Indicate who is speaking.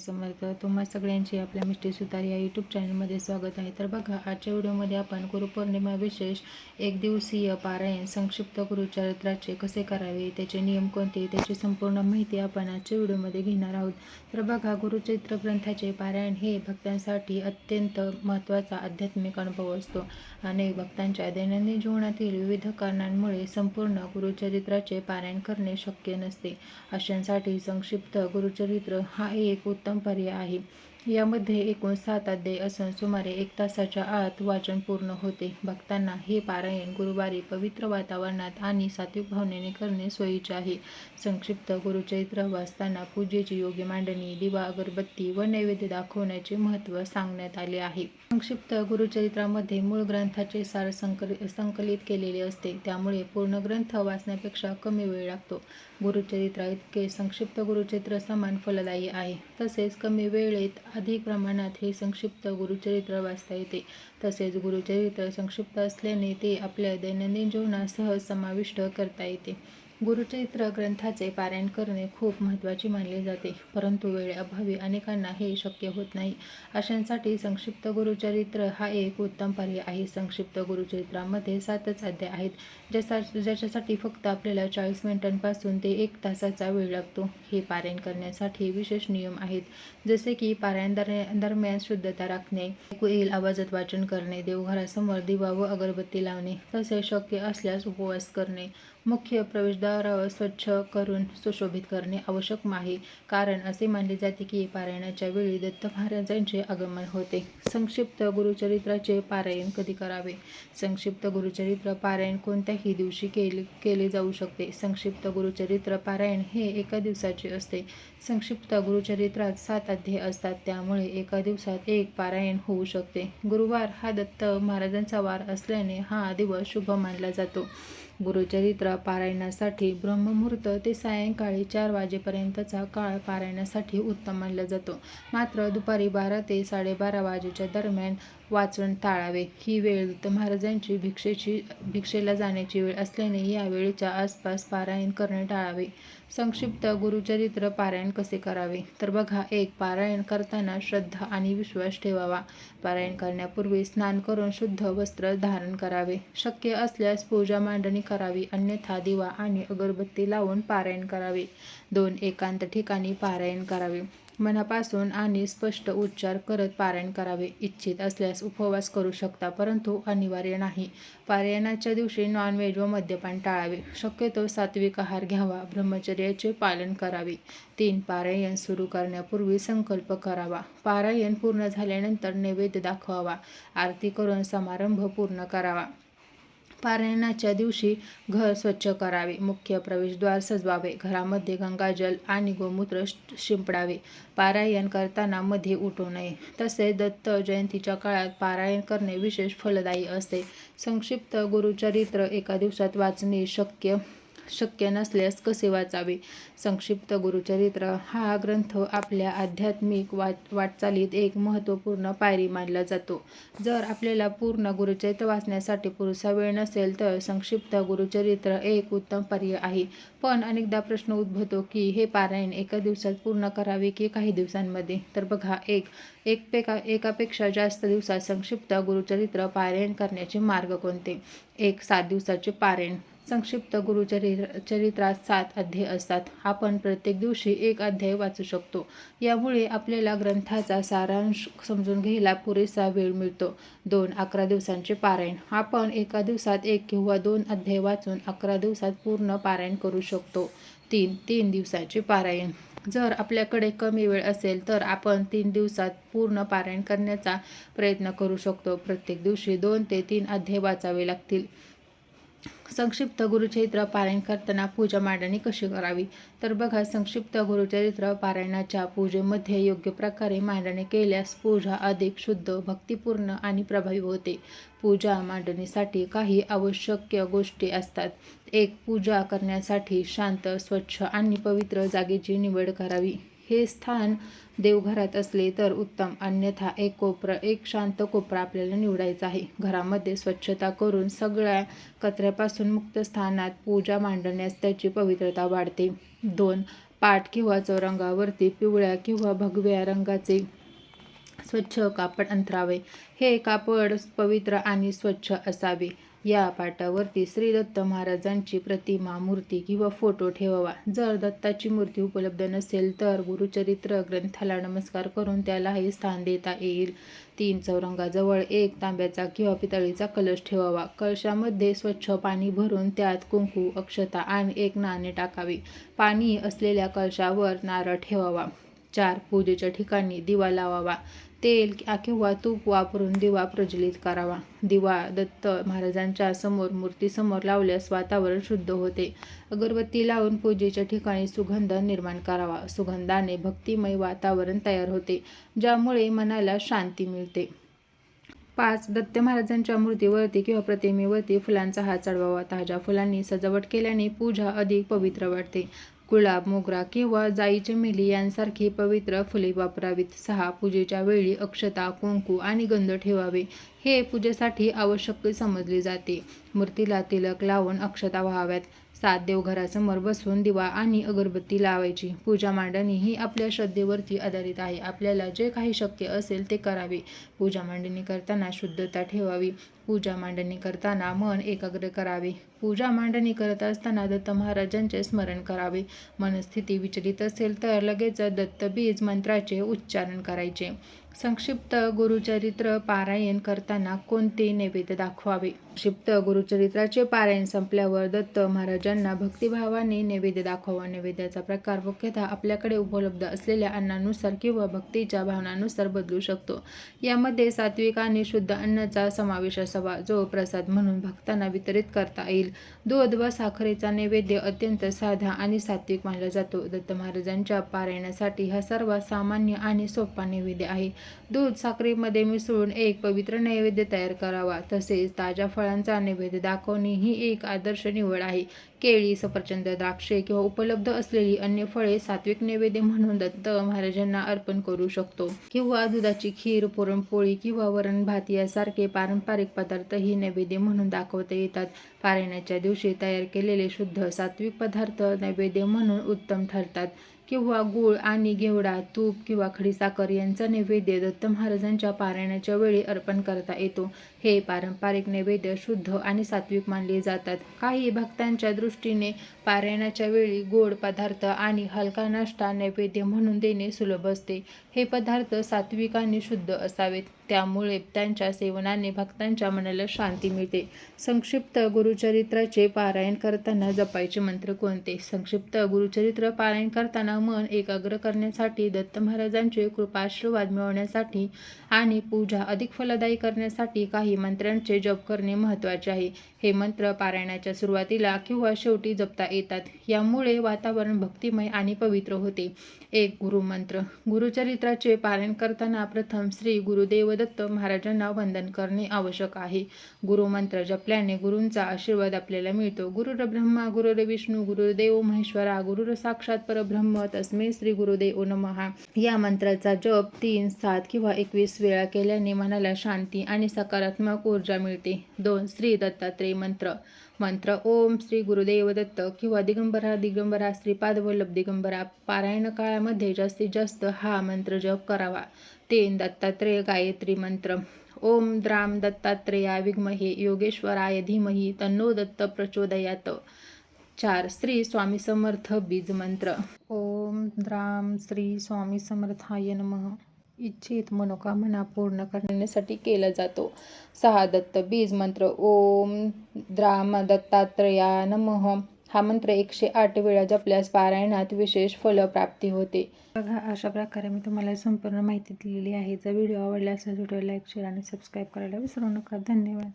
Speaker 1: समर्थ तुम्हा सगळ्यांचे आपल्या मिष्टी सुतार या यूट्यूब चॅनलमध्ये स्वागत आहे. तर बघा आजच्या व्हिडिओमध्ये आपण गुरुपौर्णिमा विशेष एक दिवसीय पारायण संक्षिप्त गुरुचरित्राचे कसे करावे त्याचे नियम कोणते त्याची संपूर्ण माहिती आपण आजच्या व्हिडिओमध्ये घेणार आहोत. तर बघा गुरुचरित्र ग्रंथाचे पारायण हे भक्तांसाठी अत्यंत महत्त्वाचा आध्यात्मिक अनुभव असतो आणि भक्तांच्या दैनंदिन जीवनातील विविध कारणांमुळे संपूर्ण गुरुचरित्राचे पारायण करणे शक्य नसते. अशांसाठी संक्षिप्त गुरुचरित्र हा एक उत्तम पर्याय आहे. यामध्ये एकूण सात अध्याय असून सुमारे एक तासाच्या आत वाचन पूर्ण होते. भक्तांना हे पारायण गुरुवारी पवित्र वातावरणात आणि सात्विक भावनेने करणे सोयीचे आहे. संक्षिप्त गुरुचरित्र वाचताना पूजेची योग्य मांडणी दिवा अगरबत्ती व नैवेद्य दाखवण्याचे महत्त्व सांगण्यात आले आहे. संक्षिप्त गुरुचरित्रामध्ये मूळ ग्रंथाचे सार संकल संकलित केलेले असते. त्यामुळे पूर्ण ग्रंथ वाचण्यापेक्षा कमी वेळ लागतो. गुरुचरित्रा इतके संक्षिप्त गुरुचरित्र समान फलदायी आहे. तसेच कमी वेळेत अधिक प्रमाणात हे संक्षिप्त गुरुचरित्र वाचता येते. तसेच गुरुचरित्र संक्षिप्त असल्याने ते आपल्या दैनंदिन जीवनात सहज समाविष्ट करता येते. गुरुचरित्र ग्रंथाचे पारायण करणे खूप महत्त्वाचे मानले जाते परंतु वेळेअभावी अनेकांना हे शक्य होत नाही. अशांसाठी संक्षिप्त गुरुचरित्र हा एक उत्तम पर्याय आहे. संक्षिप्त गुरुचरित्रामध्ये सातच अध्याय आहेत ज्याचा ज्याच्यासाठी फक्त आपल्याला चाळीस मिनिटांपासून ते एक तासाचा वेळ लागतो. हे पारायण करण्यासाठी विशेष नियम आहेत जसे की पारायण दर- दरम्यान शुद्धता राखणे ऐकू येईल आवाजात वाचन करणे देवघरासमोर दिवा व अगरबत्ती लावणे तसेच शक्य असल्यास उपवास करणे मुख्य प्रवेशद्वारावर स्वच्छ करून सुशोभित करणे आवश्यक आहे. कारण असे मानले जाते की पारायणाच्या वेळी दत्त महाराजांचे आगमन होते. संक्षिप्त गुरुचरित्राचे पारायण कधी करावे? संक्षिप्त गुरुचरित्र पारायण कोणत्याही दिवशी केले केले जाऊ शकते. संक्षिप्त गुरुचरित्र पारायण हे एका दिवसाचे असते. संक्षिप्त गुरुचरित्रात सात अध्याय असतात. त्यामुळे एका दिवसात एक पारायण होऊ शकते. गुरुवार हा दत्त महाराजांचा वार असल्याने हा दिवस शुभ मानला जातो. गुरुचरित्र पारायणासाठी ब्रह्ममुहूर्त ते सायंकाळी चार वाजेपर्यंतचा काळ पारायणासाठी उत्तम मानला जातो. मात्र दुपारी बारा ते साडेबारा वाजेच्या दरम्यान वाचन टाळावे. ही वेळ दत्त महाराजांची भिक्षेची भिक्षेला जाण्याची वेळ असल्याने या वेळेच्या आसपास पारायण करणे टाळावे. संक्षिप्त गुरुचरित्र पारायण कसे करावे? तर बघा एक पारायण करताना श्रद्धा आणि विश्वास ठेवावा. पारायण करण्यापूर्वी स्नान करून शुद्ध वस्त्र धारण करावे. शक्य असल्यास पूजा मांडणी करावी अन्यथा दिवा आणि अगरबत्ती लावून पारायण करावे. दोन एकांत ठिकाणी पारायण करावे. मनापासून आणि स्पष्ट उच्चार करत पारायण करावे. इच्छित असल्यास उपवास करू शकता परंतु अनिवार्य नाही. पारायणाच्या दिवशी नॉनव्हेज व मद्यपान टाळावे. शक्यतो सात्विक आहार घ्यावा. ब्रह्मचर्याचे पालन करावे. तीन पारायण सुरू करण्यापूर्वी संकल्प करावा. पारायण पूर्ण झाल्यानंतर नैवेद्य दाखवावा. आरती करून समारंभ पूर्ण करावा. पारायणाच्या दिवशी घर स्वच्छ करावे. मुख्य प्रवेशद्वार सजवावे. घरामध्ये गंगाजल आणि गोमूत्र शिंपडावे. पारायण करताना मध्ये उठू नये. तसेच दत्त जयंतीच्या काळात पारायण करणे विशेष फलदायी असते. संक्षिप्त गुरुचरित्र एका दिवसात वाचणे शक्य शक्य नसल्यास कसे वाचावे? संक्षिप्त गुरुचरित्र. हा ग्रंथ आपल्या आध्यात्मिक वाट वाटचालीत एक महत्त्वपूर्ण पायरी मानला जातो. जर आपल्याला पूर्ण गुरुचरित्र वाचण्यासाठी पुरेसा वेळ नसेल तर संक्षिप्त गुरुचरित्र एक उत्तम पर्याय आहे. पण अनेकदा प्रश्न उद्भवतो की हे पारायण एका दिवसात पूर्ण करावे की काही दिवसांमध्ये? तर बघा एक एक पेका एकापेक्षा जास्त दिवसात संक्षिप्त गुरुचरित्र पारायण करण्याचे मार्ग कोणते? एक सात दिवसाचे पारायण. संक्षिप्त गुरुचरित्र चरित्रात सात अध्याय असतात. आपण प्रत्येक दिवशी एक अध्याय वाचू शकतो. यामुळे आपल्याला ग्रंथाचा सारांश समजून घ्यायला पुरेसा वेळ मिळतो. दोन अकरा दिवसांचे पारायण. आपण एका दिवसात एक किंवा दोन अध्याय वाचून अकरा दिवसात पूर्ण पारायण करू शकतो. तीन तीन दिवसाचे पारायण. जर आपल्याकडे कमी वेळ असेल तर आपण तीन दिवसात पूर्ण पारायण करण्याचा प्रयत्न करू शकतो. प्रत्येक दिवशी दोन ते तीन अध्याय वाचावे लागतील. संक्षिप्त गुरुचरित्र पारायण करताना पूजा मांडणी कशी करावी? तर बघा संक्षिप्त गुरुचरित्र पारायणाच्या पूजेमध्ये योग्य प्रकारे मांडणी केल्यास पूजा अधिक शुद्ध भक्तिपूर्ण आणि प्रभावी होते. पूजा मांडणीसाठी काही आवश्यक गोष्टी असतात. एक पूजा करण्यासाठी शांत स्वच्छ आणि पवित्र जागेची निवड करावी. हे स्थान देवघरात असले तर उत्तम. अन्यथा एक कोपरा एक शांत कोपरा आपल्याला निवडायचा आहे. घरामध्ये स्वच्छता करून सगळ्या कचऱ्यापासून मुक्त स्थानात पूजा मांडण्यास त्याची पवित्रता वाढते. दोन पाठ किंवा चौरंगावरती पिवळ्या किंवा भगव्या रंगाचे स्वच्छ कापड अंतरावे. हे कापड पवित्र आणि स्वच्छ असावे. या पाटावरती श्री दत्त महाराजांची प्रतिमा मूर्ती किंवा फोटो ठेवावा. जर दत्ताची मूर्ती उपलब्ध नसेल तर गुरुचरित्र ग्रंथाला नमस्कार करून त्यालाही स्थान देता येईल. तीन चौरंगाजवळ एक तांब्याचा किंवा पितळीचा कलश ठेवावा. कलशामध्ये स्वच्छ पाणी भरून त्यात कुंकू अक्षता आणि एक नाणे टाकावे. पाणी असलेल्या कलशावर नारळ ठेवावा. चार पूजेच्या ठिकाणी दिवा लावावा. तेल किंवा तूप वापरून दिवा प्रज्वलित करावा. दिवा दत्त महाराजांच्या समोर मूर्तीसमोर लावल्यास वातावरण शुद्ध होते. अगरबत्ती लावून पूजेच्या ठिकाणी सुगंध निर्माण करावा. सुगंधाने भक्तिमय वातावरण तयार होते ज्यामुळे मनाला शांती मिळते. पाच दत्त महाराजांच्या मूर्तीवरती किंवा प्रतिमेवरती फुलांचा हात चढवावा. ताज्या फुलांनी सजावट केल्याने पूजा अधिक पवित्र वाटते. गुलाब मोगरा किंवा जाई चमेली यांसारखी पवित्र फुले वापरावीत. सहा पूजेच्या वेळी अक्षता कुंकू आणि गंध ठेवावे. हे पूजेसाठी आवश्यक समजली जाते. मूर्तीला तिलक लावून अक्षता व्हाव्यात. सात देवघरासमोर बसून दिवा आणि अगरबत्ती लावायची. पूजा मांडणी ही आपल्या श्रद्धेवरती आधारित आहे. आपल्याला जे काही शक्य असेल ते करावे. पूजा मांडणी करताना शुद्धता ठेवावी. पूजा मांडणी करताना मन एकाग्र करावे. पूजा मांडणी करत असताना दत्त महाराजांचे स्मरण करावे. मनस्थिती विचलित असेल तर लगेच दत्तबीज मंत्राचे उच्चारण करायचे. संक्षिप्त गुरुचरित्र पारायण करताना कोणते नैवेद्य दाखवावे? संक्षिप्त गुरुचरित्राचे पारायण संपल्यावर दत्त महाराजांना भक्तिभावाने नैवेद्य दाखवा. नैवेद्याचा प्रकार मुख्यतः आपल्याकडे उपलब्ध असलेल्या अन्नानुसार किंवा भक्तीच्या भावनानुसार बदलू शकतो. यामध्ये सात्विक आणि शुद्ध अन्नाचा समावेश असावा जो प्रसाद म्हणून भक्तांना वितरित करता येईल. दूध व साखरेचा नैवेद्य अत्यंत साधा आणि सात्विक मानला जातो. दत्त महाराजांच्या पारायणासाठी हा सर्वात सामान्य आणि सोपा नैवेद्य आहे. दूध साखरेमध्ये मिसळून एक पवित्र नैवेद्य तयार करावा. तसेच ताज्या फळांचा नैवेद्य दाखवणे ही एक आदर्श निवड आहे. केळी सफरचंद द्राक्षे किंवा उपलब्ध असलेली अन्य फळे सात्विक नैवेद्य म्हणून दत्त महाराजांना अर्पण करू शकतो. किंवा दुधाची खीर पुरणपोळी किंवा वरण भात यासारखे पारंपरिक पदार्थ ही नैवेद्य म्हणून दाखवता येतात. पारायणाच्या दिवशी तयार केलेले शुद्ध सात्विक पदार्थ नैवेद्य म्हणून उत्तम ठरतात. किंवा गूळ आणि घेवडा तूप किंवा खडीसाखर यांचा नैवेद्य दत्त महाराजांच्या पारायणाच्या वेळी अर्पण करता येतो. हे पारंपरिक नैवेद्य शुद्ध आणि सात्विक मानले जातात. काही भक्तांच्या दृष्टीने पारायणाच्या वेळी गोड पदार्थ आणि हलका नाश्ता नैवेद्य म्हणून देणे सुलभ असते. हे पदार्थ सात्विक आणि शुद्ध असावेत. त्यामुळे त्यांच्या सेवनाने भक्तांच्या मनाला शांती मिळते. संक्षिप्त गुरुचरित्राचे पारायण करताना जपायचे मंत्र कोणते? संक्षिप्त गुरुचरित्र पारायण करताना मन एकाग्र करण्यासाठी दत्त महाराजांचे कृपाशीर्वाद मिळवण्यासाठी आणि पूजा अधिक फलदायी करण्यासाठी काही मंत्रांचे जप करणे महत्त्वाचे आहे. हे मंत्र पारायणाच्या सुरुवातीला किंवा शेवटी जपता येतात. यामुळे वातावरण भक्तिमय आणि पवित्र होते. एक गुरुमंत्र. गुरुचरित्राचे पारायण करताना प्रथम श्री गुरुदेव दत्त महाराजांना वंदन करणे आवश्यक आहे. गुरुमंत्र जपल्याने गुरूंचा आशीर्वाद आपल्याला मिळतो. गुरुर ब्रह्मा गुरुर विष्णू गुरुदेव महेश्वरा गुरुर साक्षात परब्रह्म तस्मे श्री गुरुदेव नमहा. या मंत्राचा जप तीन सात किंवा एकवीस वेळा केल्याने मनाला शांती आणि सकारात्मक ऊर्जा मिळते. दोन श्री दत्तात्रेय मंत्र. मंत्र ओम श्री गुरुदेव दत्त किंवा दिगंबरा दिगंबरा श्रीपाद वल्लभ दिगंबरा पारायण काळामध्ये जास्तीत जास्त हा मंत्र जप करावा. ते दत्तात्रेय गायत्री मंत्र ओम द्राम दत्तात्रेया विग्महे योगेश्वराय धीमही तन्नो दत्त प्रचोदयात. चार श्री स्वामी समर्थ बीज मंत्र. ओम द्राम श्री स्वामी समर्थाय नमः. इच्छित मनोकामना पूर्ण करण्यासाठी केला जातो. सहा दत्त बीज मंत्र ओम द्राम दत्तात्रया नमः. हा मंत्र एकशे आठ वेळा जपल्यास पारायणात विशेष फलप्राप्ती होते. बघा अशा प्रकारे मी तुम्हाला संपूर्ण माहिती दिलेली आहे. जर व्हिडिओ आवडला असेल व्हिडिओ लाईक शेअर आणि सबस्क्राईब करायला विसरू नका. धन्यवाद.